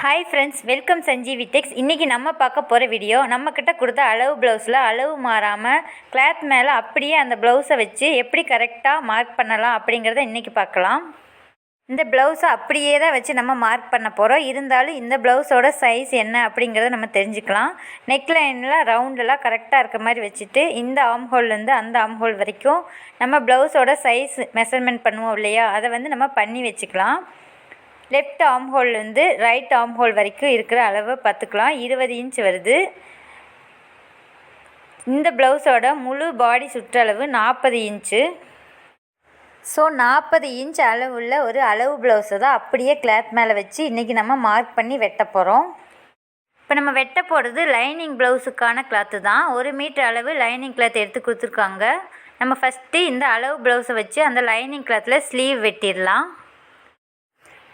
Hi friends welcome Sanjeevi tex இன்றைக்கி நம்ம பார்க்க போகிற வீடியோ நம்மக்கிட்ட கொடுத்த அளவு ப்ளவுஸில் அளவு மாறாமல் கிளாத் மேலே அப்படியே அந்த ப்ளவுஸை வச்சு எப்படி கரெக்டாக மார்க் பண்ணலாம் அப்படிங்கிறத இன்றைக்கி பார்க்கலாம். இந்த ப்ளவுஸை அப்படியே தான் வச்சு நம்ம மார்க் பண்ண போகிறோம் இருந்தாலும் இந்த ப்ளவுஸோட சைஸ் என்ன அப்படிங்கிறத நம்ம தெரிஞ்சுக்கலாம். நெக் லைனில் ரவுண்டெல்லாம் கரெக்டாக இருக்க மாதிரி வச்சுட்டு இந்த ஆம் ஹோல்லேருந்து அந்த ஆம் ஹோல் வரைக்கும் நம்ம ப்ளவுஸோட சைஸ் மெஷர்மெண்ட் பண்ணுவோம் இல்லையா? அதை வந்து நம்ம பண்ணி வச்சுக்கலாம். லெஃப்ட் ஆம் ஹோல்லேருந்து ரைட் ஆம் ஹோல் வரைக்கும் இருக்கிற அளவை பார்த்துக்கலாம். இருபது இன்ச் வருது. இந்த ப்ளவுஸோட முழு பாடி சுற்றளவு நாற்பது இன்ச்சு ஸோ நாற்பது இன்ச் அளவுள்ள ஒரு அளவு ப்ளவுஸை தான் அப்படியே கிளாத் மேலே வச்சு இன்றைக்கி நம்ம மார்க் பண்ணி வெட்ட போகிறோம் இப்போ நம்ம வெட்ட போகிறது லைனிங் ப்ளவுஸுக்கான கிளாத்து தான். ஒரு மீட்டர் அளவு லைனிங் கிளாத் எடுத்து கொடுத்துருக்காங்க. நம்ம ஃபஸ்ட்டு இந்த அளவு ப்ளவுஸை வச்சு அந்த லைனிங் கிளாத்தில் ஸ்லீவ் வெட்டிடலாம்.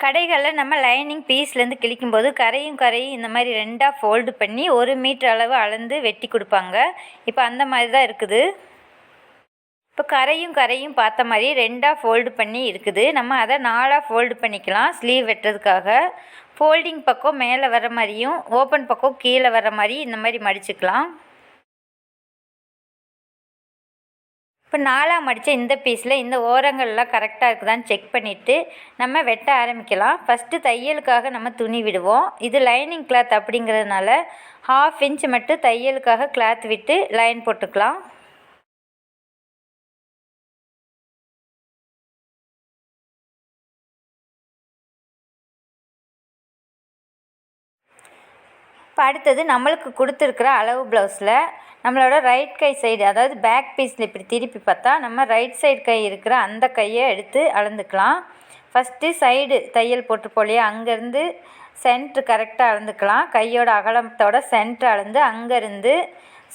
கடைகளில் நம்ம லைனிங் பீஸ்லேருந்து கிழிக்கும்போது கரையும் கரையும் இந்த மாதிரி ரெண்டாக ஃபோல்டு பண்ணி ஒரு மீட்டர் அளவு அளந்து வெட்டி கொடுப்பாங்க. இப்போ அந்த மாதிரி தான் இருக்குது. இப்போ கரையும் கரையும் பார்த்த மாதிரி ரெண்டாக ஃபோல்டு பண்ணி இருக்குது. நம்ம அதை நாலாக ஃபோல்டு பண்ணிக்கலாம் ஸ்லீவ் வெட்டுறதுக்காக. ஃபோல்டிங் பக்கம் மேலே வர மாதிரியும் ஓப்பன் பக்கம் கீழே வர மாதிரி இந்த மாதிரி மடிச்சுக்கலாம். இப்போ நாலாம் அடித்த இந்த பீஸில் இந்த ஓரங்கள்லாம் கரெக்டாக இருக்குதான்னு செக் பண்ணிவிட்டு நம்ம வெட்ட ஆரம்பிக்கலாம். ஃபஸ்ட்டு தையலுக்காக நம்ம துணி விடுவோம். இது லைனிங் கிளாத் அப்படிங்கிறதுனால ஹாஃப் இன்ச் மட்டும் தையலுக்காக கிளாத் விட்டு லைன் போட்டுக்கலாம். இப்போ அடுத்தது நம்மளுக்கு கொடுத்துருக்குற அளவு ப்ளவுஸில் நம்மளோட ரைட் கை சைடு அதாவது பேக் பீஸில் இப்படி திருப்பி பார்த்தா நம்ம ரைட் சைடு கை இருக்கிற அந்த கையை எடுத்து அளந்துக்கலாம். ஃபஸ்ட்டு சைடு தையல் போட்டிருப்போம் இல்லையா அங்கேருந்து சென்ட்ரு கரெக்டாக அளந்துக்கலாம். கையோட அகலத்தோட சென்ட்ரு அளந்து அங்கேருந்து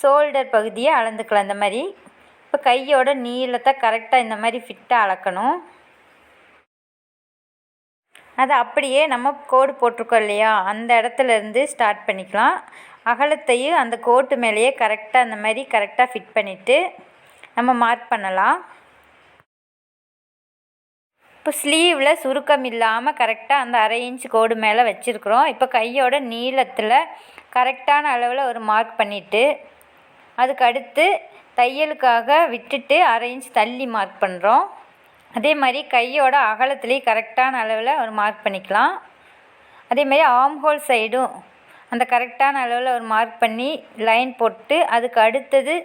ஷோல்டர் பகுதியை அளந்துக்கலாம். இந்த மாதிரி. இப்போ கையோட நீளத்தை கரெக்டாக இந்த மாதிரி ஃபிட்டாக அளக்கணும். அது அப்படியே நம்ம கோடு போட்டிருக்கோம் இல்லையா? அந்த இடத்துல இருந்து ஸ்டார்ட் பண்ணிக்கலாம். அகலத்தையும் அந்த கோட்டு மேலேயே கரெக்டாக அந்த மாதிரி கரெக்டாக ஃபிட் பண்ணிவிட்டு நம்ம மார்க் பண்ணலாம். இப்போ ஸ்லீவில் சுருக்கம் இல்லாமல் கரெக்டாக அந்த அரை இன்ச் கோடு மேலே வச்சுருக்குறோம். இப்போ கையோட நீளத்தில் கரெக்டான அளவில் ஒரு மார்க் பண்ணிவிட்டு அதுக்கு அடுத்து தையலுக்காக விட்டுட்டு அரை இன்ச் தள்ளி மார்க் பண்ணுறோம் அதே மாதிரி கையோட அகலத்துலேயும் கரெக்டான அளவில் ஒரு மார்க் பண்ணிக்கலாம். அதே மாதிரி ஆம்ஹோல் சைடும் அந்த கரெக்டான அளவில் ஒரு மார்க் பண்ணி லைன் போட்டு அதுக்கு அடுத்தது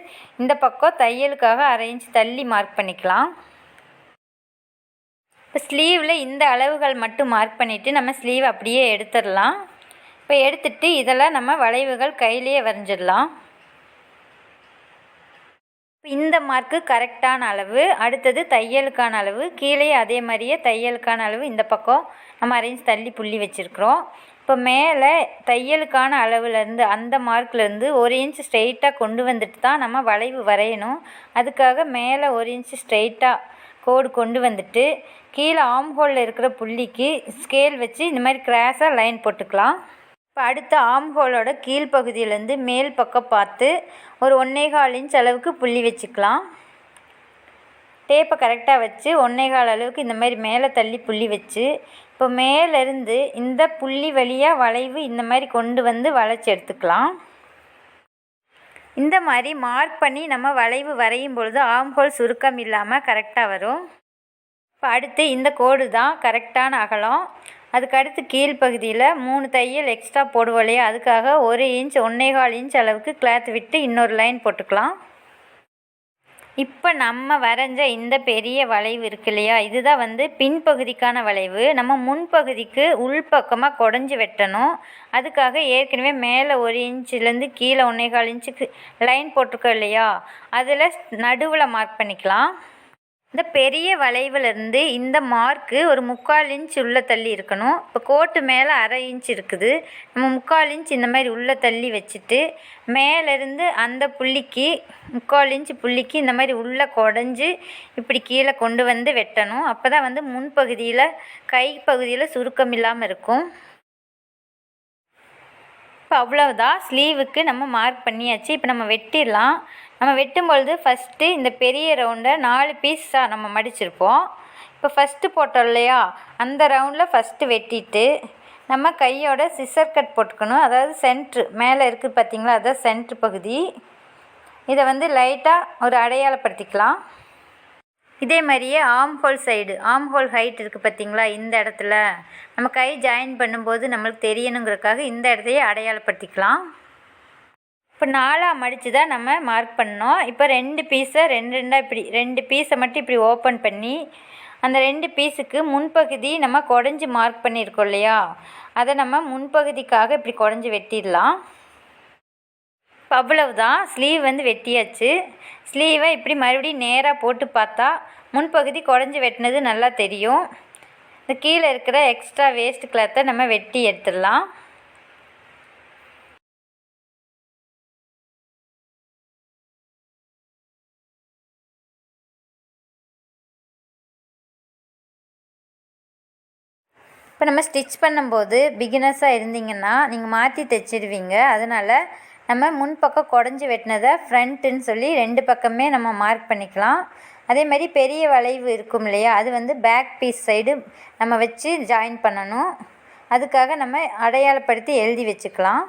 இந்த பக்கம் தையலுக்காக அரை இன்ச் தள்ளி மார்க் பண்ணிக்கலாம். இப்போ ஸ்லீவில் இந்த அளவுகள் மட்டும் மார்க் பண்ணிவிட்டு நம்ம ஸ்லீவ் அப்படியே எடுத்துடலாம். இப்போ எடுத்துட்டு இதெல்லாம் நம்ம வளைவுகள் கையிலேயே வரைஞ்சிடலாம். இந்த மார்க்கு கரெக்டான அளவு அடுத்தது தையலுக்கான அளவு கீழே அதே மாதிரியே தையலுக்கான அளவு இந்த பக்கம் நம்ம அரேஞ்ச் தள்ளி புள்ளி வச்சுருக்குறோம். இப்போ மேலே தையலுக்கான அளவுலேருந்து அந்த மார்க்லேருந்து ஒரு இன்ச் ஸ்ட்ரெயிட்டாக கொண்டு வந்துட்டு தான் நம்ம வளைவு வரையணும். அதுக்காக மேலே ஒரு இன்ச் ஸ்ட்ரெயிட்டாக கோடு கொண்டு வந்துட்டு கீழே ஆம் ஹோலில் இருக்கிற புள்ளிக்கு ஸ்கேல் வச்சு இந்த மாதிரி கிராஸாக லைன் போட்டுக்கலாம். இப்போ அடுத்த ஆம் ஹோலோட கீழ்ப்பகுதியிலேருந்து மேல் பக்கம் பார்த்து ஒரு ஒன்றே கால் இன்ச் அளவுக்கு புள்ளி வச்சுக்கலாம். டேப்பை கரெக்டாக வச்சு ஒன்றே கால் அளவுக்கு இந்த மாதிரி மேலே தள்ளி புள்ளி வச்சு இப்போ மேலேருந்து இந்த புள்ளி வழியாக வளைவு இந்த மாதிரி கொண்டு வந்து வளைச்சி எடுத்துக்கலாம். இந்த மாதிரி மார்க் பண்ணி நம்ம வளைவு வரையும் பொழுது ஆம்ஹோல் சுருக்கம் இல்லாமல் கரெக்டாக வரும். இப்போ அடுத்து இந்த கோடு தான் கரெக்டான அகலம். அதுக்கு அடுத்து கீழ்ப்பகுதியில் மூணு தையல் எக்ஸ்ட்ரா போடுவோம் இல்லையா? அதுக்காக ஒரு இன்ச் ஒன்றேகால் இன்ச் அளவுக்கு கிளாத் விட்டு இன்னொரு லைன் போட்டுக்கலாம். இப்போ நம்ம வரைஞ்ச இந்த பெரிய வளைவு இருக்கு இல்லையா? இதுதான் வந்து பின்பகுதிக்கான வளைவு. நம்ம முன்பகுதிக்கு உள்பக்கமாக குடஞ்சி வெட்டணும். அதுக்காக ஏற்கனவே மேலே ஒரு இன்ச்சுலேருந்து கீழே ஒன்றேகால் இன்ச்சுக்கு லைன் போட்டிருக்கோம் இல்லையா? அதில் நடுவில் மார்க் பண்ணிக்கலாம். இந்த பெரிய வளைவுலேருந்து இந்த மார்க்கு ஒரு முக்கால் இன்ச் உள்ளே தள்ளி இருக்கணும். இப்போ கோட்டு மேலே அரை இன்ச் இருக்குது. நம்ம முக்கால் இன்ச் இந்த மாதிரி உள்ளே தள்ளி வச்சுட்டு மேலேருந்து அந்த புள்ளிக்கு முக்கால் இன்ச் புள்ளிக்கு இந்த மாதிரி உள்ளே குடஞ்சி இப்படி கீழே கொண்டு வந்து வெட்டணும். அப்போ தான் வந்து முன்பகுதியில் கை பகுதியில் சுருக்கம் இல்லாமல் இருக்கும். இப்போ அவ்வளவுதான். ஸ்லீவுக்கு நம்ம மார்க் பண்ணியாச்சு. இப்போ நம்ம வெட்டிடலாம். நம்ம வெட்டும் பொழுது ஃபஸ்ட்டு இந்த பெரிய ரவுண்டை நாலு பீஸாக நம்ம மடிச்சிருப்போம். இப்போ ஃபஸ்ட்டு போட்டோம் இல்லையா? அந்த ரவுண்டில் ஃபஸ்ட்டு வெட்டிட்டு நம்ம கையோட சிசர் கட் போட்டுக்கணும். அதாவது சென்ட்ரு மேலே இருக்குது பார்த்தீங்களா அதான் சென்ட்ரு பகுதி. இதை வந்து லைட்டாக ஒரு அடையாளப்படுத்திக்கலாம். இதே மாதிரியே arm hole side arm hole height இருக்குது பார்த்தீங்களா இந்த இடத்துல. நம்ம கை ஜாயின் பண்ணும்போது நம்மளுக்கு தெரியணுங்கிறதுக்காக இந்த இடத்தையே அடையாளப்படுத்திக்கலாம். இப்போ நாலாக மடித்து தான் நம்ம மார்க் பண்ணோம். இப்போ ரெண்டு பீஸை ரெண்டு ரெண்டாக இப்படி ரெண்டு பீஸை மட்டும் இப்படி ஓப்பன் பண்ணி அந்த ரெண்டு பீஸுக்கு முன்பகுதி நம்ம குடஞ்சி மார்க் பண்ணியிருக்கோம் இல்லையா? அதை நம்ம முன்பகுதிக்காக இப்படி குடஞ்சி வெட்டிடலாம். இப்போ அவ்வளவுதான் ஸ்லீவ் வந்து வெட்டியாச்சு. ஸ்லீவை இப்படி மறுபடியும் நேராக போட்டு பார்த்தா முன்பகுதி குடஞ்சி வெட்டினது நல்லா தெரியும். இந்த கீழே இருக்கிற எக்ஸ்ட்ரா வேஸ்ட் கிளாத்தை நம்ம வெட்டி எடுத்துடலாம். இப்போ நம்ம ஸ்டிச் பண்ணும்போது பிகினர்ஸாக இருந்தீங்கன்னா நீங்கள் மாற்றி தைச்சிடுவீங்க. அதனால் நம்ம முன்பக்கம் குடஞ்சி வெட்டினதை ஃப்ரண்ட்டுன்னு சொல்லி ரெண்டு பக்கமே நம்ம மார்க் பண்ணிக்கலாம். அதே மாதிரி பெரிய வளைவு இருக்கும் இல்லையா அது வந்து பேக் பீஸ் சைடு நம்ம வச்சு ஜாயின் பண்ணணும். அதுக்காக நம்ம அடையாளப்படுத்தி எழுதி வச்சுக்கலாம்.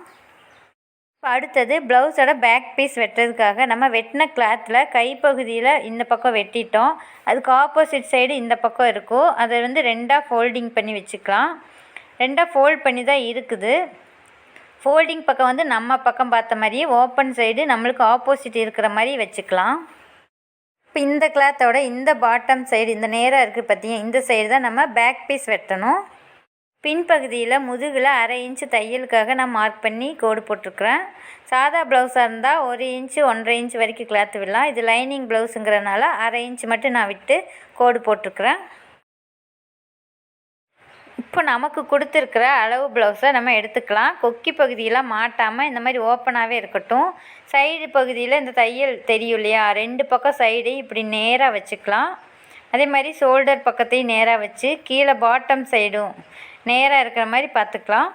இப்போ அடுத்தது ப்ளவுஸோட பேக் பீஸ் வெட்டுறதுக்காக நம்ம வெட்டின கிளாத்தில் கைப்பகுதியில் இந்த பக்கம் வெட்டிட்டோம். அதுக்கு ஆப்போசிட் சைடு இந்த பக்கம் இருக்கும். அதை வந்து ரெண்டாக ஃபோல்டிங் பண்ணி வச்சுக்கலாம். ரெண்டாக ஃபோல்ட் பண்ணி தான் இருக்குது. ஃபோல்டிங் பக்கம் வந்து நம்ம பக்கம் பார்த்த மாதிரியே ஓப்பன் சைடு நம்மளுக்கு ஆப்போசிட் இருக்கிற மாதிரி வச்சுக்கலாம். இப்போ இந்த கிளாத்தோட இந்த பாட்டம் சைடு இந்த நேராக இருக்குது பார்த்தீங்க இந்த சைடு தான் நம்ம பேக் பீஸ் வெட்டணும். பின்பகுதியில் முதுகில் அரை இன்ச்சு தையலுக்காக நான் மார்க் பண்ணி கோடு போட்டிருக்கிறேன். சாதா ப்ளவுஸாக இருந்தால் ஒரு இன்ச்சு ஒன்றரை இன்ச் வரைக்கும் கிளாத்து விடலாம். இது லைனிங் ப்ளவுஸுங்கிறனால அரை இன்ச்சு மட்டும் நான் விட்டு கோடு போட்டிருக்கிறேன். இப்போ நமக்கு கொடுத்துருக்குற அளவு ப்ளவுஸை நம்ம எடுத்துக்கலாம். கொக்கி பகுதியெலாம் மாட்டாமல் இந்த மாதிரி ஓப்பனாகவே இருக்கட்டும். சைடு பகுதியில் இந்த தையல் தெரியும் இல்லையா? ரெண்டு பக்கம் சைடையும் இப்படி நேராக வச்சுக்கலாம். அதே மாதிரி ஷோல்டர் பக்கத்தையும் நேராக வச்சு கீழே பாட்டம் சைடும் நேராக இருக்கிற மாதிரி பார்த்துக்கலாம்.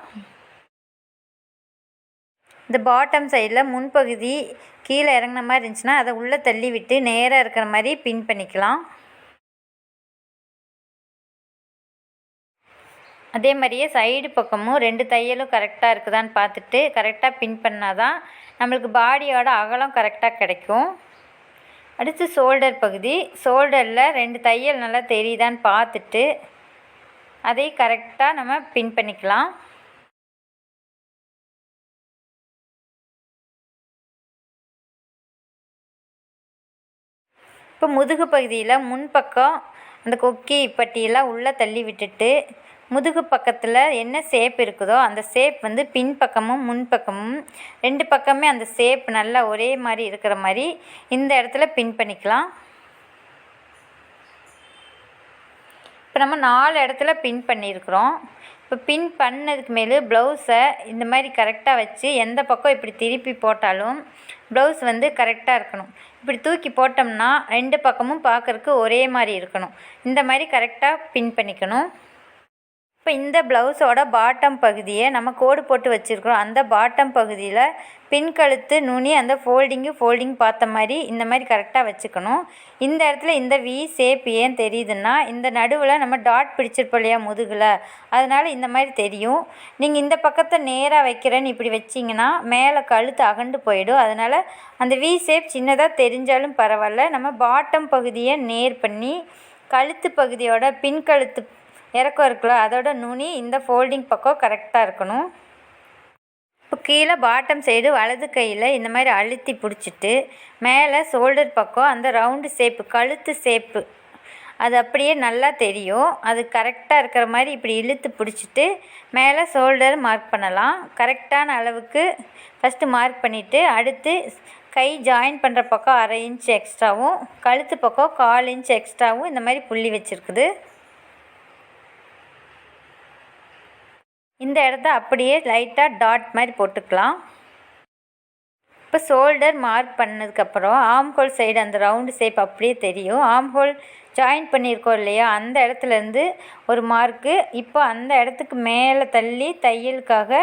இந்த பாட்டம் சைடில் முன்பகுதி கீழே இறங்கின மாதிரி இருந்துச்சுன்னா அதை உள்ளே தள்ளி விட்டு நேராக இருக்கிற மாதிரி பின் பண்ணிக்கலாம். அதே மாதிரியே சைடு பக்கமும் ரெண்டு தையலும் கரெக்டாக இருக்குதான்னு பார்த்துட்டு கரெக்டாக பின் பண்ணால் தான் நம்மளுக்கு பாடியோட அகலம் கரெக்டாக கிடைக்கும். அடுத்து ஷோல்டர் பகுதி. ஷோல்டரில் ரெண்டு தையல் நல்லா தெரியுதான்னு பார்த்துட்டு அதை கரெக்டாக நம்ம பின் பண்ணிக்கலாம். இப்போ முதுகு பகுதியில் முன்பக்கம் அந்த கொக்கி பட்டியெல்லாம் உள்ளே தள்ளி விட்டுட்டு முதுகு பக்கத்தில் என்ன ஷேப் இருக்குதோ அந்த ஷேப் வந்து பின்பக்கமும் முன்பக்கமும் ரெண்டு பக்கமே அந்த ஷேப் நல்லா ஒரே மாதிரி இருக்கிற மாதிரி இந்த இடத்துல பின் பண்ணிக்கலாம். இப்போ நம்ம நாலு இடத்துல பின் பண்ணியிருக்கிறோம். இப்போ பின் பண்ணதுக்கு மேலே ப்ளவுஸை இந்த மாதிரி கரெக்டாக வச்சு எந்த பக்கம் இப்படி திருப்பி போட்டாலும் ப்ளவுஸ் வந்து கரெக்டாக இருக்கணும். இப்படி தூக்கி போட்டோம்னா ரெண்டு பக்கமும் பார்க்குறக்கு ஒரே மாதிரி இருக்கணும். இந்த மாதிரி கரெக்டாக பின் பண்ணிக்கணும். இப்போ இந்த ப்ளவுஸோட பாட்டம் பகுதியை நம்ம கோடு போட்டு வச்சுருக்கிறோம். அந்த பாட்டம் பகுதியில் பின்கழுத்து நுனி அந்த ஃபோல்டிங்கு ஃபோல்டிங் பார்த்த மாதிரி இந்த மாதிரி கரெக்டாக வச்சுக்கணும். இந்த இடத்துல இந்த வி ஷேப் ஏன் தெரியுதுன்னா இந்த நடுவில் நம்ம டாட் பிடிச்சிருப்போம் இல்லையா முதுகில். அதனால் இந்த மாதிரி தெரியும். நீங்கள் இந்த பக்கத்தை நேராக வைக்கிறேன்னு இப்படி வச்சிங்கன்னா மேலே கழுத்து அகண்டு போயிடும். அதனால் அந்த வி ஷேப் சின்னதாக தெரிஞ்சாலும் பரவாயில்ல. நம்ம பாட்டம் பகுதியை நேர் பண்ணி கழுத்து பகுதியோட பின்கழுத்து இறக்கம் இருக்குல்ல அதோட நுனி இந்த ஃபோல்டிங் பக்கம் கரெக்டாக இருக்கணும். இப்போ கீழே பாட்டம் சைடு வலது கையில் இந்த மாதிரி அழுத்தி பிடிச்சிட்டு மேலே ஷோல்டர் பக்கம் அந்த ரவுண்டு ஷேப்பு கழுத்து ஷேப்பு அது அப்படியே நல்லா தெரியும். அது கரெக்டாக இருக்கிற மாதிரி இப்படி இழுத்து பிடிச்சிட்டு மேலே ஷோல்டர் மார்க் பண்ணலாம். கரெக்டான அளவுக்கு ஃபஸ்ட்டு மார்க் பண்ணிவிட்டு அடுத்து கை ஜாயின் பண்ணுற பக்கம் அரை இன்ச் எக்ஸ்ட்ராவும் கழுத்து பக்கம் கால் இன்ச் எக்ஸ்ட்ராவும் இந்த மாதிரி புள்ளி வச்சுருக்குது. இந்த இடத்த அப்படியே லைட்டாக டாட் மாதிரி போட்டுக்கலாம். இப்போ ஷோல்டர் மார்க் பண்ணதுக்கப்புறம் ஆம் ஹோல் சைடு அந்த ரவுண்டு ஷேப் அப்படியே தெரியும். ஆம் ஹோல் ஜாயின் பண்ணியிருக்கோம் இல்லையா? அந்த இடத்துலேருந்து ஒரு மார்க்கு இப்போ அந்த இடத்துக்கு மேலே தள்ளி தையலுக்காக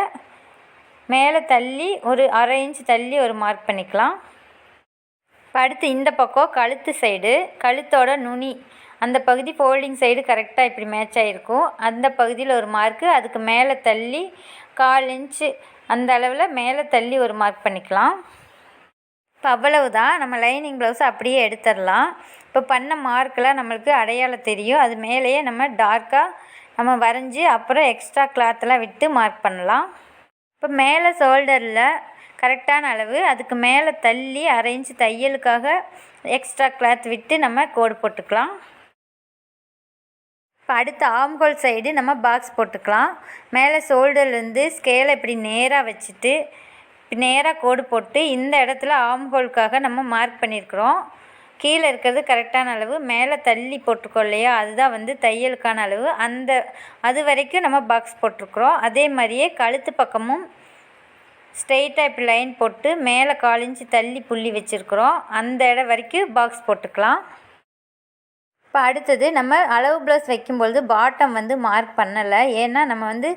மேலே தள்ளி ஒரு அரை இன்ச் தள்ளி ஒரு மார்க் பண்ணிக்கலாம். இப்போ அடுத்து இந்த பக்கம் கழுத்து சைடு. கழுத்தோட நுனி. அந்த பகுதி ஃபோல்டிங் சைடு கரெக்டாக இப்படி மேட்ச் ஆகிருக்கும் அந்த பகுதியில் ஒரு மார்க்கு அதுக்கு மேலே தள்ளி கால் இன்ச்சு அந்த அளவில் மேலே தள்ளி ஒரு மார்க் பண்ணிக்கலாம். இப்போ அவ்வளவு தான் நம்ம லைனிங் ப்ளவுஸ் அப்படியே எடுத்துடலாம். இப்போ பண்ண மார்க்கெலாம் நம்மளுக்கு அடையாளம் தெரியும். அது மேலேயே நம்ம டார்க்காக நம்ம வரைஞ்சி அப்புறம் எக்ஸ்ட்ரா கிளாத்தெலாம் விட்டு மார்க் பண்ணலாம். இப்போ மேலே ஷோல்டரில் கரெக்டான அளவு அதுக்கு மேலே தள்ளி அரை தையலுக்காக எக்ஸ்ட்ரா கிளாத் விட்டு நம்ம கோடு போட்டுக்கலாம். இப்போ அடுத்த ஆம்ஹோல் சைடு நம்ம பாக்ஸ் போட்டுக்கலாம். மேலே ஷோல்டர்லேருந்து ஸ்கேலை இப்படி நேராக வச்சுட்டு நேராக கோடு போட்டு இந்த இடத்துல ஆம்ஹோலுக்காக நம்ம மார்க் பண்ணியிருக்கிறோம். கீழே இருக்கிறது கரெக்டான அளவு மேலே தள்ளி போட்டிருக்கோம் இல்லையா அதுதான் வந்து தையலுக்கான அளவு. அந்த அது வரைக்கும் நம்ம பாக்ஸ் போட்டிருக்குறோம். அதே மாதிரியே கழுத்து பக்கமும் ஸ்ட்ரெயிட்டாக இப்படி லைன் போட்டு மேலே காலிஞ்சி தள்ளி புள்ளி வச்சுருக்குறோம். அந்த இடம் வரைக்கும் பாக்ஸ் போட்டுக்கலாம். இப்போ அடுத்தது நம்ம அளவு ப்ளவுஸ் வைக்கும்பொழுது பாட்டம் வந்து மார்க் பண்ணலை. ஏன்னா நம்ம வந்து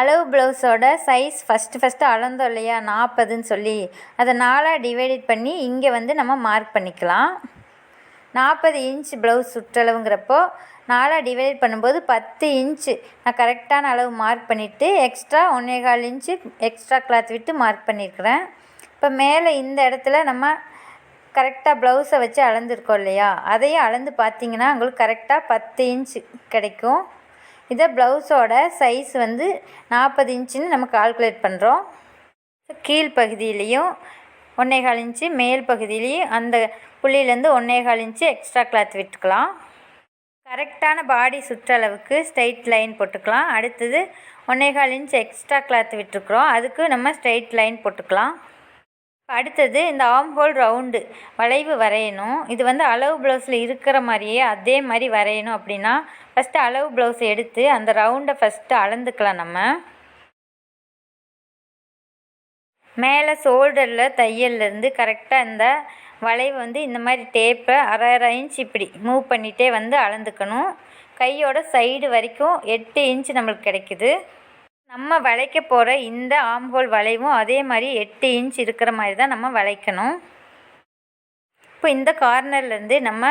அளவு ப்ளவுஸோட சைஸ் ஃபஸ்ட்டு ஃபஸ்ட்டு அளந்தோம் இல்லையா? நாற்பதுன்னு சொல்லி. அதை நாலாக டிவைடட் பண்ணி இங்கே வந்து நம்ம மார்க் பண்ணிக்கலாம். நாற்பது இன்ச் ப்ளவுஸ் சுற்றளவுங்கிறப்போ நாலாக டிவைட் பண்ணும்போது பத்து இன்ச்சு நான் கரெக்டான அளவு மார்க் பண்ணிவிட்டு எக்ஸ்ட்ரா ஒன்றே கால் இன்ச்சு எக்ஸ்ட்ரா கிளாத் விட்டு மார்க் பண்ணியிருக்கிறேன் இப்போ மேலே இந்த இடத்துல நம்ம கரெக்டாக ப்ளவுஸை வச்சு அளந்துருக்கோம் இல்லையா? அதையும் அளந்து பார்த்தீங்கன்னா உங்களுக்கு கரெக்டாக பத்து இன்ச்சு கிடைக்கும். இதை ப்ளவுஸோட சைஸ் வந்து நாற்பது இன்ச்சுன்னு நம்ம கால்குலேட் பண்ணுறோம் கீழ்ப்பகுதியிலையும் ஒன்றேகால் இன்ச்சு மேல் பகுதியிலையும் அந்த புள்ளியிலேருந்து ஒன்றேகால் இன்ச்சு எக்ஸ்ட்ரா கிளாத் விட்டுக்கலாம். கரெக்டான பாடி சுற்றளவுக்கு ஸ்ட்ரைட் லைன் போட்டுக்கலாம். அடுத்தது ஒன்றேகால் இன்ச் எக்ஸ்ட்ரா கிளாத் விட்டுருக்குறோம். அதுக்கு நம்ம ஸ்ட்ரைட் லைன் போட்டுக்கலாம். அடுத்தது இந்த ஆம் ஹோல் ரவுண்டு வளைவு வரையணும். இது வந்து அளவு ப்ளவுஸில் இருக்கிற மாதிரியே அதே மாதிரி வரையணும் அப்படின்னா ஃபஸ்ட்டு அளவு ப்ளவுஸ் எடுத்து அந்த ரவுண்டை ஃபஸ்ட்டு அளந்துக்கலாம் நம்ம. மேலே ஷோல்டரில் தையல்லேருந்து கரெக்டாக இந்த வளைவு வந்து இந்த மாதிரி டேப்பை அரை அரை இன்ச் இப்படி மூவ் பண்ணிகிட்டே வந்து அளந்துக்கணும். கையோட சைடு வரைக்கும் எட்டு இன்ச் நம்மளுக்கு கிடைக்குது. நம்ம வளைக்க போகிற இந்த ஆம்ஹோல் வளைவும் அதே மாதிரி எட்டு இன்ச் இருக்கிற மாதிரி தான் நம்ம வளைக்கணும். இப்போ இந்த கார்னர்லேருந்து நம்ம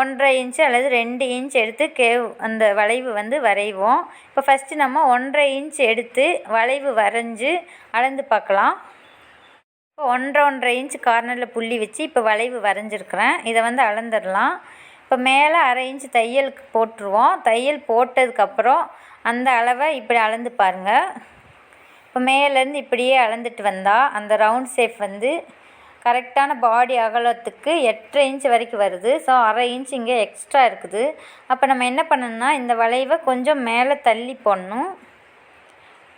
ஒன்றரை இன்ச்சு அல்லது ரெண்டு இன்ச் எடுத்து கேவ் அந்த வளைவு வந்து வரைவோம். இப்போ ஃபஸ்ட்டு நம்ம ஒன்றரை இன்ச் எடுத்து வளைவு வரைஞ்சி அளந்து பார்க்கலாம். இப்போ ஒன்றரை ஒன்றரை இன்ச் கார்னரில் புள்ளி வச்சு இப்போ வளைவு வரைஞ்சிருக்கிறேன். இதை வந்து அளந்துடலாம். இப்போ மேலே அரை இன்ச் தையலுக்கு போட்டுருவோம். தையல் போட்டதுக்கப்புறம் அந்த அளவை இப்படி அளந்து பாருங்கள் இப்போ மேலேருந்து இப்படியே அளந்துட்டு வந்தால் அந்த ரவுண்ட் ஷேப் வந்து கரெக்டான பாடி அகலத்துக்கு எட்டரை இன்ச் வரைக்கும் வருது. ஸோ அரை இன்ச் இங்கே எக்ஸ்ட்ரா இருக்குது. அப்போ நம்ம என்ன பண்ணணும்னா இந்த வளைவை கொஞ்சம் மேலே தள்ளி போடணும்.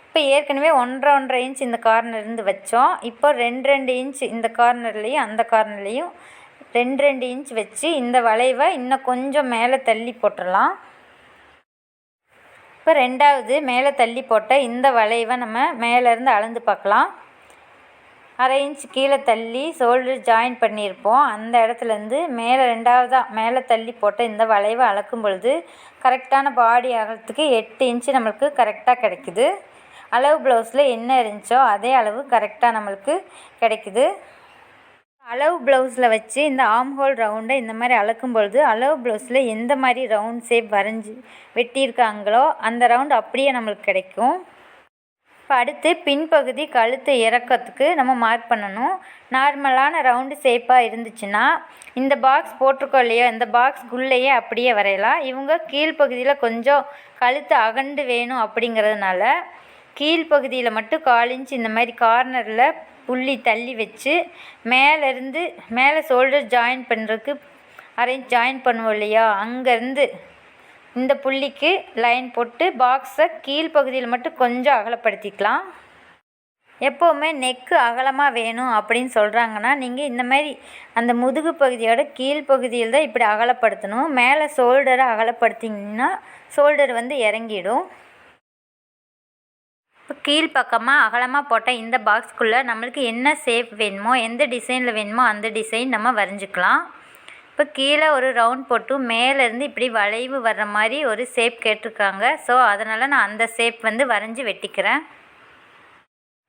இப்போ ஏற்கனவே ஒன்றரை ஒன்றரை இன்ச் இந்த கார்னர்லேருந்து வச்சோம். இப்போ ரெண்டு ரெண்டு இன்ச் இந்த கார்னர்லேயும் அந்த கார்னர்லேயும் ரெண்டு ரெண்டு இன்ச் வச்சு இந்த வளைவை இன்னும் கொஞ்சம் மேலே தள்ளி போட்டுடலாம். இப்போ ரெண்டாவது மேலே தள்ளி போட்ட இந்த வளைவை நம்ம மேலேருந்து அளந்து பார்க்கலாம். அரை இன்ச் கீழே தள்ளி ஷோல்டர் ஜாயின் பண்ணியிருப்போம். அந்த இடத்துலேருந்து மேலே ரெண்டாவதாக மேலே தள்ளி போட்ட இந்த வளைவை அளக்கும் பொழுது கரெக்டான பாடி அகலத்துக்கு எட்டு இன்ச்சு நம்மளுக்கு கரெக்டாக கிடைக்குது. அளவு ப்ளவுஸில் என்ன இருந்துச்சோ அதே அளவு கரெக்டாக நம்மளுக்கு கிடைக்குது. அளவு ப்ளவுஸில் வச்சு இந்த ஆம் ஹோல் ரவுண்டை இந்த மாதிரி அளக்கும் பொழுது அளவு ப்ளவுஸில் எந்த மாதிரி ரவுண்ட் ஷேப் வரைஞ்சி வெட்டியிருக்காங்களோ அந்த ரவுண்ட் அப்படியே நம்மளுக்கு கிடைக்கும். இப்போ அடுத்து பின்பகுதி கழுத்து இறக்கத்துக்கு நம்ம மார்க் பண்ணணும். நார்மலான ரவுண்டு ஷேப்பாக இருந்துச்சுன்னா இந்த பாக்ஸ் போட்டிருக்கோம் இல்லையோ இந்த பாக்ஸ்குள்ளேயே அப்படியே வரையலாம். இவங்க கீழ்ப்பகுதியில் கொஞ்சம் கழுத்து அகண்டு வேணும் அப்படிங்கிறதுனால கீழ்ப்பகுதியில் மட்டும் கால் இன்ச் இந்த மாதிரி கார்னரில் புள்ளி தள்ளி வச்சு மேலேருந்து மேலே ஷோல்டர் ஜாயின் பண்ணுறதுக்கு அரேஞ்ச் ஜாயின் பண்ணுவோம் இல்லையா? அங்கேருந்து இந்த புள்ளிக்கு லைன் போட்டு பாக்ஸை கீழ்ப்பகுதியில் மட்டும் கொஞ்சம் அகலப்படுத்திக்கலாம். எப்போவுமே நெக்கு அகலமாக வேணும் அப்படின்னு சொல்கிறாங்கன்னா நீங்கள் இந்த மாதிரி அந்த முதுகு பகுதியோட கீழ்ப்பகுதியில் தான் இப்படி அகலப்படுத்தணும். மேலே ஷோல்டரை அகலப்படுத்திங்கன்னா ஷோல்டர் வந்து இறங்கிடும். இப்போ கீழ்ப்பக்கமாக அகலமாக போட்ட இந்த பாக்ஸ்க்குள்ளே நம்மளுக்கு என்ன ஷேப் வேணுமோ எந்த டிசைனில் வேணுமோ அந்த டிசைன் நம்ம வரைஞ்சிக்கலாம். இப்போ கீழே ஒரு ரவுண்ட் போட்டு மேலேருந்து இப்படி வளைவு வர்ற மாதிரி ஒரு ஷேப் கேட்டிருக்காங்க. ஸோ அதனால் நான் அந்த ஷேப் வந்து வரைஞ்சி வெட்டிக்கிறேன்.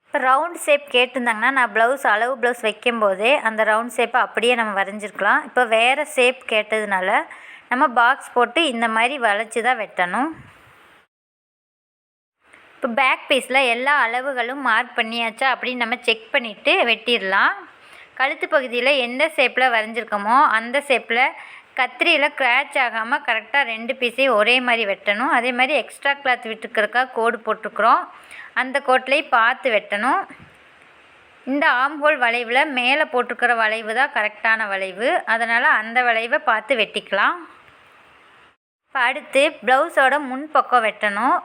இப்போ ரவுண்ட் ஷேப் கேட்டிருந்தாங்கன்னா நான் ப்ளவுஸ் அளவு ப்ளவுஸ் வைக்கும்போதே அந்த ரவுண்ட் ஷேப்பை அப்படியே நம்ம வரைஞ்சிருக்கலாம். இப்போ வேறு ஷேப் கேட்டதுனால நம்ம பாக்ஸ் போட்டு இந்த மாதிரி வளைச்சி தான் வெட்டணும். இப்போ பேக் பீஸில் எல்லா அளவுகளும் மார்க் பண்ணியாச்சா அப்படின்னு நம்ம செக் பண்ணிவிட்டு வெட்டிடலாம். கழுத்து பகுதியில் எந்த ஷேப்பில் வரைஞ்சிருக்கோமோ அந்த ஷேப்பில் கத்திரியில் க்ராச் ஆகாமல் கரெக்டாக ரெண்டு பீஸையும் ஒரே மாதிரி வெட்டணும். அதே மாதிரி எக்ஸ்ட்ரா கிளாத் விட்டுக்கிறக்கா கோடு போட்டிருக்குறோம். அந்த கோட்லேயும் பார்த்து வெட்டணும். இந்த ஆம்ஹோல் வளைவில் மேலே போட்டிருக்கிற வளைவு தான் கரெக்டான வளைவு. அதனால் அந்த வளைவை பார்த்து வெட்டிக்கலாம். இப்போ அடுத்து ப்ளவுஸோட முன்பக்கம் வெட்டணும்.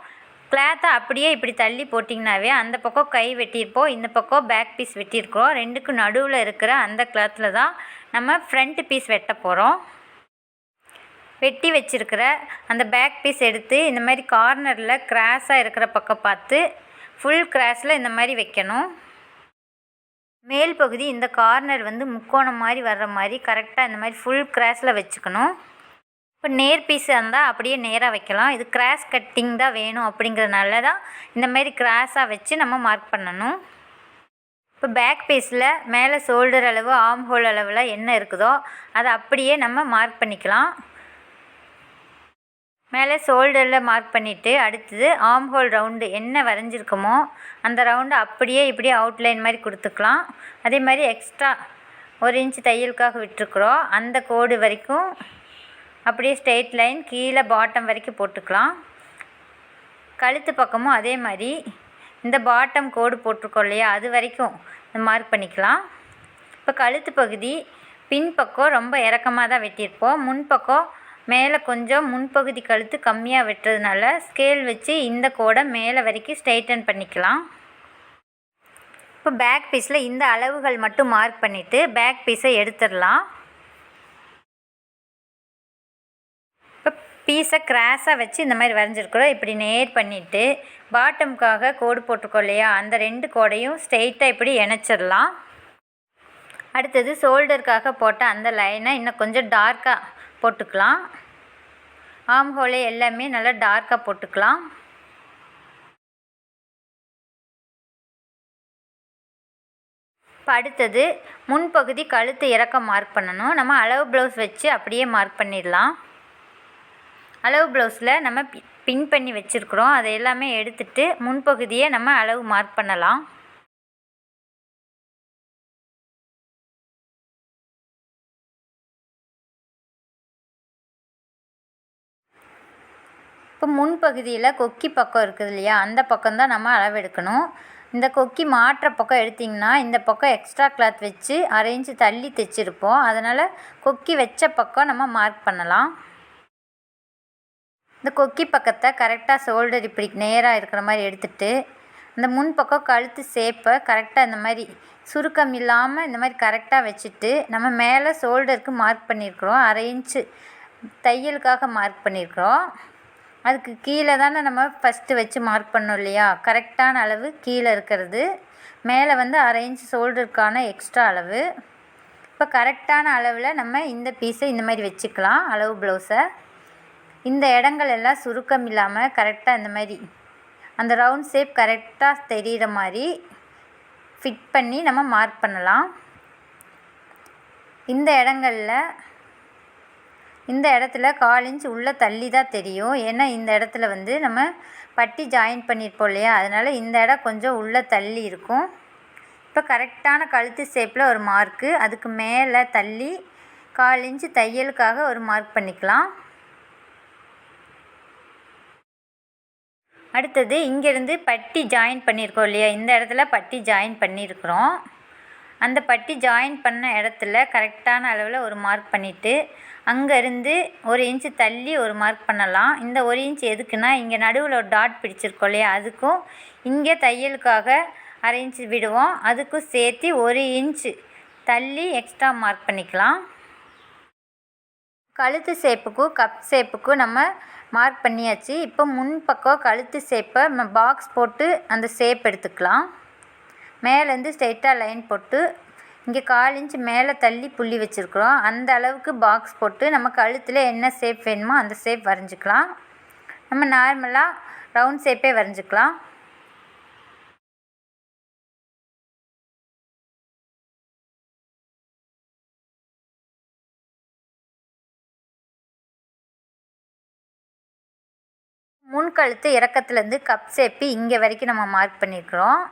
கிளாத்தை அப்படியே இப்படி தள்ளி போட்டிங்கனாவே அந்த பக்கம் கை வெட்டியிருப்போம் இந்த பக்கம் பேக் பீஸ் வெட்டியிருக்கோம் ரெண்டுக்கும் நடுவில் இருக்கிற அந்த கிளாத்தில் தான் நம்ம ஃப்ரண்ட் பீஸ் வெட்ட போகிறோம் வெட்டி வச்சுருக்கிற அந்த பேக் பீஸ் எடுத்து இந்த மாதிரி கார்னரில் கிராஸாக இருக்கிற பக்கம் பார்த்து ஃபுல் கிராஸில் இந்த மாதிரி வைக்கணும். மேல் பகுதி இந்த கார்னர் வந்து முக்கோணம் மாதிரி வர்ற மாதிரி கரெக்டாக இந்த மாதிரி ஃபுல் கிராஸில் வச்சுக்கணும். இப்போ நேர் பீஸாக இருந்தால் அப்படியே நேராக வைக்கலாம். இது கிராஸ் கட்டிங் தான் வேணும் அப்படிங்கிறதுனால தான் இந்த மாதிரி கிராஸாக வச்சு நம்ம மார்க் பண்ணணும். இப்போ பேக் பீஸில் மேலே ஷோல்டர் அளவு ஆம் ஹோல் அளவில் என்ன இருக்குதோ அதை அப்படியே நம்ம மார்க் பண்ணிக்கலாம். மேலே ஷோல்டரில் மார்க் பண்ணிவிட்டு அடுத்தது ஆம் ஹோல் ரவுண்டு என்ன வரைஞ்சிருக்கோமோ அந்த ரவுண்டு அப்படியே இப்படி அவுட்லைன் மாதிரி கொடுத்துக்கலாம். அதே மாதிரி எக்ஸ்ட்ரா ஒரு இன்ச் தையலுக்காக விட்டுருக்குறோம். அந்த கோடு வரைக்கும் அப்படியே ஸ்ட்ரெயிட் லைன் கீழே பாட்டம் வரைக்கும் போட்டுக்கலாம். கழுத்து பக்கமும் அதே மாதிரி இந்த பாட்டம் கோடு போட்டிருக்கோம் இல்லையா அது வரைக்கும் மார்க் பண்ணிக்கலாம். இப்போ கழுத்து பகுதி பின்பக்கம் ரொம்ப இறக்கமாக தான் வெட்டியிருப்போம். முன்பக்கம் மேலே கொஞ்சம் முன்பகுதி கழுத்து கம்மியாக வெட்டுறதுனால ஸ்கேல் வச்சு இந்த கோடை மேலே வரைக்கும் ஸ்ட்ரைட்டன் பண்ணிக்கலாம். இப்போ பேக் பீஸில் இந்த அளவுகள் மட்டும் மார்க் பண்ணிவிட்டு பேக் பீஸை எடுத்துடலாம். பீஸை கிராஸாக வச்சு இந்த மாதிரி வரைஞ்சிருக்கிறோம். இப்படி நேர் பண்ணிவிட்டு பாட்டமுக்காக கோடு போட்டிருக்கோம் இல்லையா? அந்த ரெண்டு கோடையும் ஸ்ட்ரெயிட்டாக இப்படி இணைச்சிடலாம். அடுத்தது ஷோல்டருக்காக போட்ட அந்த லைனை இன்னும் கொஞ்சம் டார்க்காக போட்டுக்கலாம். ஆம் ஹோலே எல்லாமே நல்லா டார்க்காக போட்டுக்கலாம். இப்போ அடுத்தது முன்பகுதி கழுத்து இறக்கம் மார்க் பண்ணணும். நம்ம அளவு ப்ளவுஸ் வச்சு அப்படியே மார்க் பண்ணிடலாம். அளவு ப்ளவுஸில் நம்ம பின் பண்ணி வச்சுருக்குறோம். அதை எல்லாமே எடுத்துட்டு முன்பகுதியை நம்ம அளவு மார்க் பண்ணலாம். இப்போ முன்பகுதியில் கொக்கி பக்கம் இருக்குது இல்லையா? அந்த பக்கம் தான் நம்ம அளவெடுக்கணும் இந்த கொக்கி மாற்ற பக்கம் எடுத்திங்கன்னா இந்த பக்கம் எக்ஸ்ட்ரா கிளாத் வச்சு அரேஞ்சு தள்ளி தைச்சிருப்போம். அதனால் கொக்கி வச்ச பக்கம் நம்ம மார்க் பண்ணலாம். இந்த கொக்கி பக்கத்தை கரெக்டாக ஷோல்டர் இப்படி நேராக இருக்கிற மாதிரி எடுத்துகிட்டு இந்த முன் பக்கம் கழுத்து சேப்பை கரெக்டாக இந்த மாதிரி சுருக்கம் இல்லாமல் இந்த மாதிரி கரெக்டாக வச்சுட்டு நம்ம மேலே ஷோல்டருக்கு மார்க் பண்ணியிருக்கிறோம். அரை இன்ச்சு தையலுக்காக மார்க் பண்ணியிருக்கிறோம். அதுக்கு கீழே தானே நம்ம ஃபஸ்ட்டு வச்சு மார்க் பண்ணோம் இல்லையா? கரெக்டான அளவு கீழே இருக்கிறது. மேலே வந்து அரை இன்ச் ஷோல்டருக்கான எக்ஸ்ட்ரா அளவு. இப்போ கரெக்டான அளவில் நம்ம இந்த பீஸை இந்த மாதிரி வச்சுக்கலாம் அளவு ப்ளவுஸை இந்த இடங்கள் எல்லாம் சுருக்கம் இல்லாமல் கரெக்டாக இந்த மாதிரி அந்த ரவுண்ட் ஷேப் கரெக்டாக தெரிகிற மாதிரி ஃபிட் பண்ணி நம்ம மார்க் பண்ணலாம். இந்த இடங்களில் இந்த இடத்துல கால் இன்ச் உள்ளே தள்ளி தான் தெரியும். ஏன்னா இந்த இடத்துல வந்து நம்ம பட்டி ஜாயின் பண்ணியிருப்போம் இல்லையா? அதனால் இந்த இடம் கொஞ்சம் உள்ளே தள்ளி இருக்கும். இப்போ கரெக்டான கழுத்து ஷேப்பில் ஒரு மார்க்கு அதுக்கு மேலே தள்ளி கால் இன்ச்சு தையலுக்காக ஒரு மார்க் பண்ணிக்கலாம். அடுத்தது இங்கேருந்து பட்டி ஜாயின் பண்ணியிருக்கோம் இல்லையா? இந்த இடத்துல பட்டி ஜாயின் பண்ணியிருக்கிறோம். அந்த பட்டி ஜாயின் பண்ண இடத்துல கரெக்டான அளவில் ஒரு மார்க் பண்ணிவிட்டு அங்கேருந்து ஒரு இன்ச்சு தள்ளி ஒரு மார்க் பண்ணலாம். இந்த ஒரு இன்ச் எதுக்குன்னா இங்கே நடுவில் ஒரு டாட் பிடிச்சிருக்கோம் இல்லையா? அதுக்கும் இங்கே தையலுக்காக அரை இன்ச்சு விடுவோம். அதுக்கும் சேர்த்து ஒரு இன்ச்சு தள்ளி எக்ஸ்ட்ரா மார்க் பண்ணிக்கலாம். கழுத்து ஷேப்புக்கும் கப் ஷேப்புக்கும் நம்ம மார்க் பண்ணியாச்சு. இப்போ முன் பக்கம் கழுத்து ஷேப்பை நம்ம பாக்ஸ் போட்டு அந்த ஷேப் எடுத்துக்கலாம். மேலேருந்து ஸ்ட்ரெயிட்டாக லைன் போட்டு இங்கே கால் இன்ச் மேலே தள்ளி புள்ளி வச்சுருக்குறோம். அந்த அளவுக்கு பாக்ஸ் போட்டு நம்ம கழுத்தில் என்ன ஷேப் வேணுமோ அந்த ஷேப் வரைஞ்சிக்கலாம். நம்ம நார்மலாக ரவுண்ட் ஷேப்பே வரைஞ்சிக்கலாம். முன்கழுத்து இறக்கத்துலேருந்து கப் சேப்பி இங்கே வரைக்கும் நம்ம மார்க் பண்ணியிருக்கிறோம்.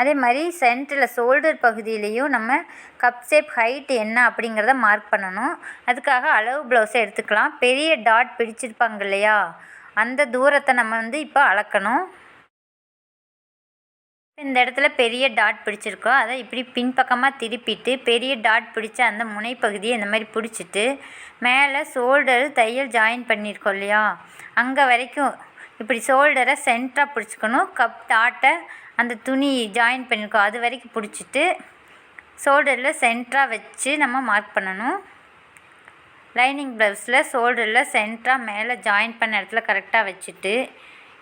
அதே மாதிரி சென்டரில் ஷோல்டர் பகுதியிலையும் நம்ம கப் ஷேப் ஹைட் என்ன அப்படிங்கிறத மார்க் பண்ணணும். அதுக்காக அளவு ப்ளவுஸை எடுத்துக்கலாம். பெரிய டாட் பிடிச்சிருப்பாங்க இல்லையா? அந்த தூரத்தை நம்ம வந்து இப்போ அளக்கணும். இந்த இடத்துல பெரிய டாட் பிடிச்சிருக்கோம். அதை இப்படி பின்பக்கமாக திருப்பிட்டு பெரிய டாட் பிடிச்ச அந்த முனைப்பகுதியை இந்த மாதிரி பிடிச்சிட்டு மேலே ஷோல்டர் தையல் ஜாயின் பண்ணியிருக்கோம் இல்லையா? அங்கே வரைக்கும் இப்படி ஷோல்டரை சென்டராக பிடிச்சிக்கணும். கப் டாட்டை அந்த துணி ஜாயின் பண்ணியிருக்கோம் அது வரைக்கும் பிடிச்சிட்டு ஷோல்டரில் சென்டராக வச்சு நம்ம மார்க் பண்ணணும். லைனிங் ப்ளவுஸில் ஷோல்டரில் சென்டராக மேலே ஜாயின் பண்ண இடத்துல கரெக்டாக வச்சுட்டு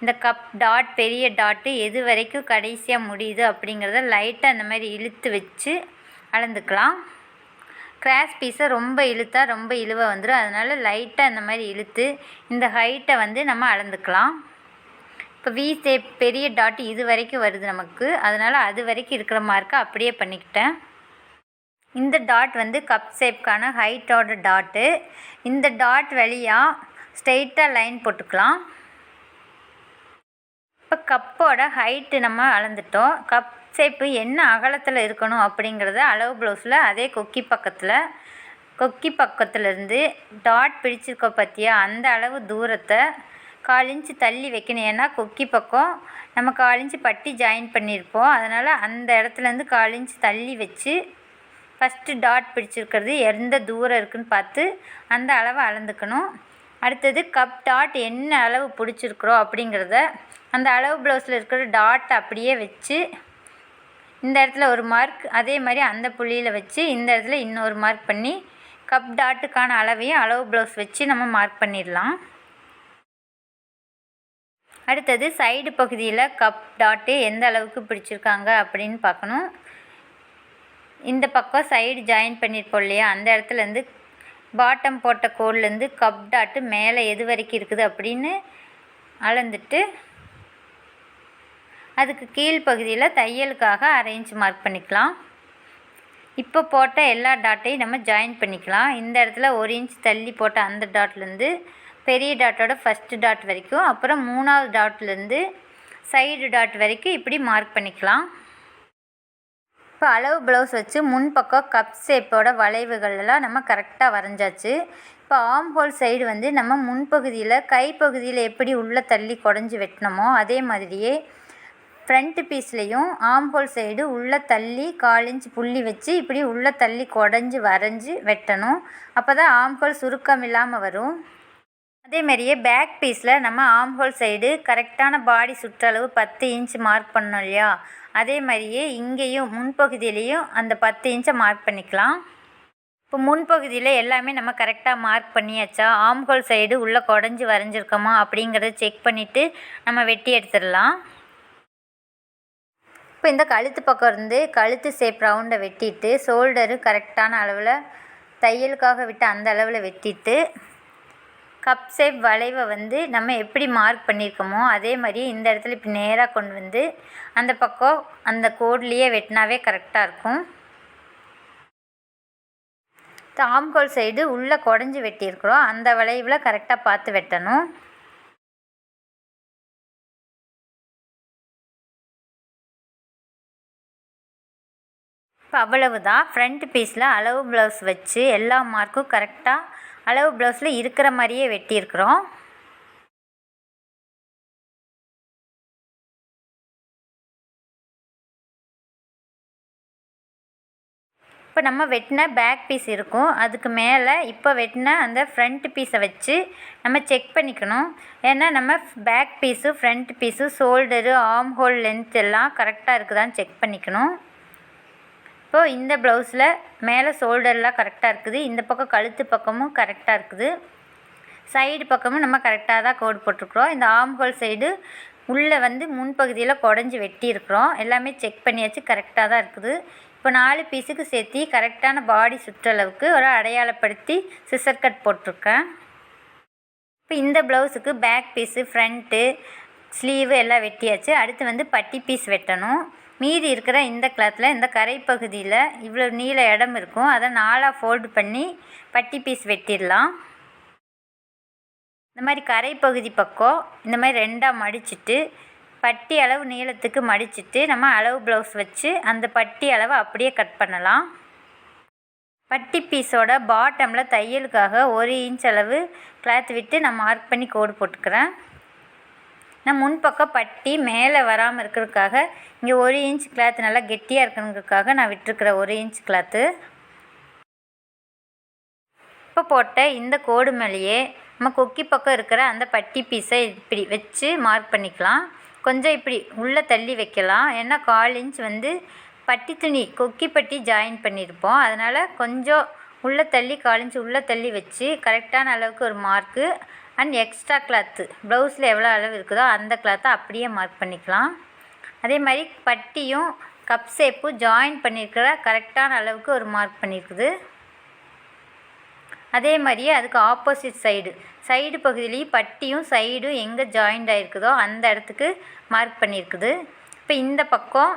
இந்த கப் டாட் பெரிய டாட்டு எது வரைக்கும் கடைசியாக முடியுது அப்படிங்கிறத லைட்டாக அந்த மாதிரி இழுத்து வச்சு அளந்துக்கலாம். கிராஸ் பீஸை ரொம்ப இழுத்தா ரொம்ப இழுவ வந்துடும் அதனால் லைட்டாக இந்த மாதிரி இழுத்து இந்த ஹைட்டை வந்து நம்ம அளந்துக்கலாம். இப்போ வி ஷேப் பெரிய டாட் இது வரைக்கும் வருது நமக்கு. அதனால் அது வரைக்கும் இருக்கிற மார்க்கை அப்படியே பண்ணிக்கிட்டேன். இந்த டாட் வந்து கப் ஷேப்க்கான ஹைட்டோட டாட்டு இந்த டாட் வழியாக ஸ்ட்ரெயிட்டாக லைன் போட்டுக்கலாம். இப்போ கப்போட ஹைட்டு நம்ம அளந்துட்டோம். கப் சேப்பு என்ன அகலத்தில் இருக்கணும் அப்படிங்கிறத அளவு ப்ளவுஸில் அதே கொக்கி பக்கத்தில் கொக்கி பக்கத்துலேருந்து டாட் பிடிச்சிருக்க பற்றியா அந்த அளவு தூரத்தை கால் இன்ச்சு தள்ளி வைக்கணும். ஏன்னா கொக்கி பக்கம் நம்ம கால் இன்ச்சு பட்டி ஜாயின் பண்ணியிருப்போம். அதனால் அந்த இடத்துலேருந்து கால் இன்ச்சு தள்ளி வச்சு ஃபஸ்ட்டு டாட் பிடிச்சிருக்கிறது எந்த தூரம் இருக்குதுன்னு பார்த்து அந்த அளவை அளந்துக்கணும். அடுத்தது கப் டாட் என்ன அளவு பிடிச்சிருக்குறோம் அப்படிங்கிறத அந்த அளவு ப்ளவுஸில் இருக்கிற டாட் அப்படியே வச்சு இந்த இடத்துல ஒரு மார்க் அதே மாதிரி அந்த புள்ளியில் வச்சு இந்த இடத்துல இன்னொரு மார்க் பண்ணி கப் டாட்டுக்கான அளவையும் அளவு ப்ளவுஸ் வச்சு நம்ம மார்க் பண்ணிடலாம். அடுத்தது சைடு பகுதியில் கப் டாட்டு எந்த அளவுக்கு பிடிச்சிருக்காங்க அப்படின்னு பார்க்கணும். இந்த பக்கம் சைடு ஜாயின் பண்ணியிருப்போம் இல்லையா? அந்த இடத்துலேருந்து பாட்டம் போட்ட கோட்லேருந்து கப் டாட்டு மேலே எது வரைக்கும் இருக்குது அப்படின்னு அளந்துட்டு அதுக்கு கீழ்ப்பகுதியில் தையலுக்காக அரேஞ்ச் மார்க் பண்ணிக்கலாம். இப்போ போட்ட எல்லா டாட்டையும் நம்ம ஜாயின் பண்ணிக்கலாம். இந்த இடத்துல ஒரு இன்ச் தள்ளி போட்ட அந்த டாட்லேருந்து பெரிய டாட்டோட ஃபஸ்ட்டு டாட் வரைக்கும் அப்புறம் மூணாவது டாட்லேருந்து சைடு டாட் வரைக்கும் இப்படி மார்க் பண்ணிக்கலாம். இப்போ அளவு ப்ளவுஸ் வச்சு முன்பக்கம் கப் ஷேப்போட வளைவுகள் எல்லாம் நம்ம கரெக்டாக வரைஞ்சாச்சு. இப்போ ஆம் ஹோல் சைடு வந்து நம்ம முன்பகுதியில் கைப்பகுதியில் எப்படி உள்ளே தள்ளி குடஞ்சி வெட்டினோமோ அதே மாதிரியே ஃப்ரண்ட் பீஸ்லேயும் ஆம்போல் சைடு உள்ளே தள்ளி கால் இன்ச் புள்ளி வச்சு இப்படி உள்ளே தள்ளி குடஞ்சி வரைஞ்சி வெட்டணும். அப்போ தான் ஆம்ஹோல் சுருக்கம் இல்லாமல் வரும். அதே மாதிரியே பேக் பீஸில் நம்ம ஆம்ஹோல் சைடு கரெக்டான பாடி சுற்றளவு பத்து இன்ச் மார்க் பண்ணோம் இல்லையா? அதே மாதிரியே இங்கேயும் முன்பகுதியிலையும் அந்த பத்து இன்ச்சை மார்க் பண்ணிக்கலாம். இப்போ முன்பகுதியில் எல்லாமே நம்ம கரெக்டாக மார்க் பண்ணியாச்சா? ஆம்கோல் சைடு உள்ளே குடஞ்சி வரைஞ்சிருக்கோமா? அப்படிங்கிறத செக் பண்ணிவிட்டு நம்ம வெட்டி எடுத்துடலாம். இப்போ இந்த கழுத்து பக்கம் இருந்து கழுத்து ஷேப் ரவுண்டை வெட்டிட்டு ஷோல்டரு கரெக்டான அளவில் தையலுக்காக விட்டு அந்த அளவில் வெட்டிட்டு கப் ஷேப் வளைவை வந்து நம்ம எப்படி மார்க் பண்ணியிருக்கோமோ அதே மாதிரி இந்த இடத்துல இப்படி நேராக கொண்டு வந்து அந்த பக்கம் அந்த கோட்லேயே வெட்டினாவே கரெக்டாக இருக்கும். தாம்கோல் சைடு உள்ளே குடஞ்சி வெட்டியிருக்கிறோம். அந்த வளைவில் கரெக்டாக பார்த்து வெட்டணும். இப்போ அவ்வளவு தான் ஃப்ரண்ட் பீஸில் அளவு ப்ளவுஸ் வச்சு எல்லா மார்க்கும் கரெக்டாக அளவு ப்ளவுஸில் இருக்கிற மாதிரியே வெட்டியிருக்கிறோம். இப்போ நம்ம வெட்டின பேக் பீஸ் இருக்கும். அதுக்கு மேலே இப்போ வெட்டின அந்த ஃப்ரண்ட் பீஸை வச்சு நம்ம செக் பண்ணிக்கணும். ஏன்னா நம்ம back piece front piece shoulder arm hole length எல்லாம் கரெக்டாக இருக்குதான்னு செக் பண்ணிக்கணும். இப்போது இந்த ப்ளவுஸில் மேலே ஷோல்டர்லாம் கரெக்டாக இருக்குது. இந்த பக்கம் கழுத்து பக்கமும் கரெக்டாக இருக்குது. சைடு பக்கமும் நம்ம கரெக்டாக தான் கோடு போட்டிருக்குறோம். இந்த ஆம் ஹோல் சைடு உள்ளே வந்து முன்பகுதியில் குடஞ்சி வெட்டியிருக்கிறோம். எல்லாமே செக் பண்ணியாச்சு கரெக்டாக தான் இருக்குது. இப்போ நாலு பீஸுக்கு சேர்த்து கரெக்டான பாடி சுற்றளவுக்கு ஒரு அடையாளப்படுத்தி சிசர் கட் போட்டிருக்கேன். இப்போ இந்த ப்ளவுஸுக்கு பேக் பீஸு ஃப்ரண்ட்டு ஸ்லீவு எல்லாம் வெட்டியாச்சு. அடுத்து வந்து பட்டி பீஸ் வெட்டணும். மீதி இருக்கிற இந்த கிளாத்தில் இந்த கரை பகுதியில் இவ்வளோ நீள இடம் இருக்கும். அதை நாலாக ஃபோல்டு பண்ணி பட்டி பீஸ் வெட்டிடலாம். இந்த மாதிரி கரை பகுதி பக்கம் இந்த மாதிரி ரெண்டாக மடிச்சிட்டு பட்டி அளவு நீளத்துக்கு மடிச்சுட்டு நம்ம அளவு ப்ளவுஸ் வச்சு அந்த பட்டி அளவை அப்படியே கட் பண்ணலாம். பட்டி பீஸோட பாட்டமில் தையலுக்காக ஒரு இன்ச் அளவு கிளாத் விட்டு நான் மார்க் பண்ணி கோடு போட்டுக்கிறேன். நான் முன்பக்கம் பட்டி மேலே வராமல் இருக்கிறதுக்காக இங்கே ஒரு இன்ச் கிளாத் நல்லா கெட்டியாக இருக்கணுங்கிறதுக்காக நான் விட்டுருக்குறேன் ஒரு இன்ச் கிளாத்து இப்போ போட்ட இந்த கோடு மேலேயே நம்ம கொக்கி பக்கம் இருக்கிற அந்த பட்டி பீஸை இப்படி வச்சு மார்க் பண்ணிக்கலாம். கொஞ்சம் இப்படி உள்ளே தள்ளி வைக்கலாம். ஏன்னா கால் இன்ச் வந்து பட்டி துணி கொக்கி பட்டி ஜாயின் பண்ணியிருப்போம். அதனால் கொஞ்சம் உள்ளே தள்ளி கால் இன்ச் உள்ளே தள்ளி வச்சு கரெக்டான அளவுக்கு ஒரு மார்க்கு அண்ட் எக்ஸ்ட்ரா கிளாத்து ப்ளவுஸில் எவ்வளோ அளவு இருக்குதோ அந்த கிளாத்தை அப்படியே மார்க் பண்ணிக்கலாம். அதே மாதிரி பட்டியும் கப் ஷேப்பும் ஜாயின் பண்ணியிருக்கிற கரெக்டான அளவுக்கு ஒரு மார்க் பண்ணியிருக்குது அதே மாதிரியே அதுக்கு ஆப்போசிட் சைடு சைடு பகுதியிலையும் பட்டியும் சைடும் எங்கே ஜாயிண்ட் ஆகிருக்குதோ அந்த இடத்துக்கு மார்க் பண்ணியிருக்குது இப்போ இந்த பக்கம்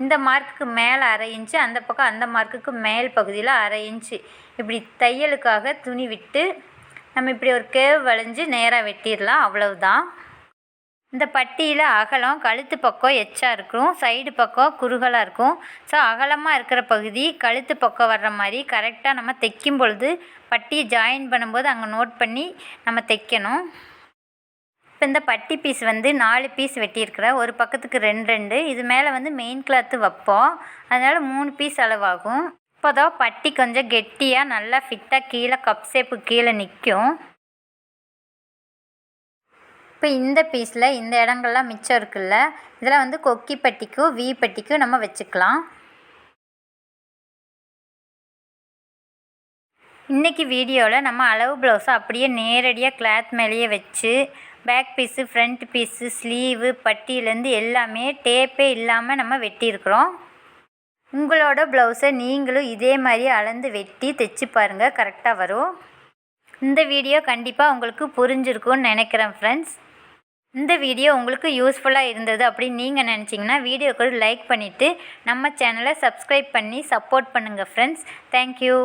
இந்த மார்க்குக்கு மேலே அரை இன்ச்சு அந்த பக்கம் அந்த மார்க்குக்கு மேல் பகுதியில் அரை இன்ச்சு இப்படி தையலுக்காக துணி விட்டு நம்ம இப்படி ஒரு கேவ் வளைஞ்சு நேராக வெட்டிடலாம். அவ்வளவுதான். இந்த பட்டியில் அகலம் கழுத்து பக்கம் எச்சா இருக்கும் சைடு பக்கம் குறுகலாக இருக்கும். ஸோ அகலமாக இருக்கிற பகுதி கழுத்து பக்கம் வர்ற மாதிரி கரெக்டாக நம்ம தைக்கும் பொழுது பட்டியை ஜாயின் பண்ணும்போது அங்கே நோட் பண்ணி நம்ம தைக்கணும். இப்போ இந்த பட்டி பீஸ் வந்து நாலு பீஸ் வெட்டியிருக்கிறேன். ஒரு பக்கத்துக்கு ரெண்டு ரெண்டு. இது மேலே வந்து மெயின் கிளாத்து வைப்போம். அதனால் மூணு பீஸ் அளவாகும். இப்போ தான் பட்டி கொஞ்சம் கெட்டியாக நல்லா ஃபிட்டாக கீழே கப் ஷேப்பு கீழே நிற்கும் இப்போ இந்த பீஸில் இந்த இடங்கள்லாம் மிச்சம் இருக்குல்ல இதில் வந்து கொக்கி பட்டிக்கும் வி பட்டிக்கும் நம்ம வச்சுக்கலாம். இன்றைக்கி வீடியோவில் நம்ம அளவு ப்ளவுஸை அப்படியே நேரடியாக கிளாத் மேலேயே வச்சு back piece front piece sleeve பட்டியிலேருந்து எல்லாமே டேப்பே இல்லாமல் நம்ம வெட்டியிருக்கிறோம். உங்களோட ப்ளவுஸை நீங்களும் இதே மாதிரி அளந்து வெட்டி தைச்சி பாருங்கள் கரெக்டாக வரும். இந்த வீடியோ கண்டிப்பாக உங்களுக்கு புரிஞ்சிருக்கும்னு நினைக்கிறேன் ஃப்ரெண்ட்ஸ் இந்த வீடியோ உங்களுக்கு யூஸ்ஃபுல்லாக இருந்தது அப்படின்னு நீங்கள் நினச்சிங்கன்னா வீடியோக்கு லைக் பண்ணிவிட்டு நம்ம சேனலை சப்ஸ்கிரைப் பண்ணி சப்போர்ட் பண்ணுங்கள் ஃப்ரெண்ட்ஸ் தேங்க்யூ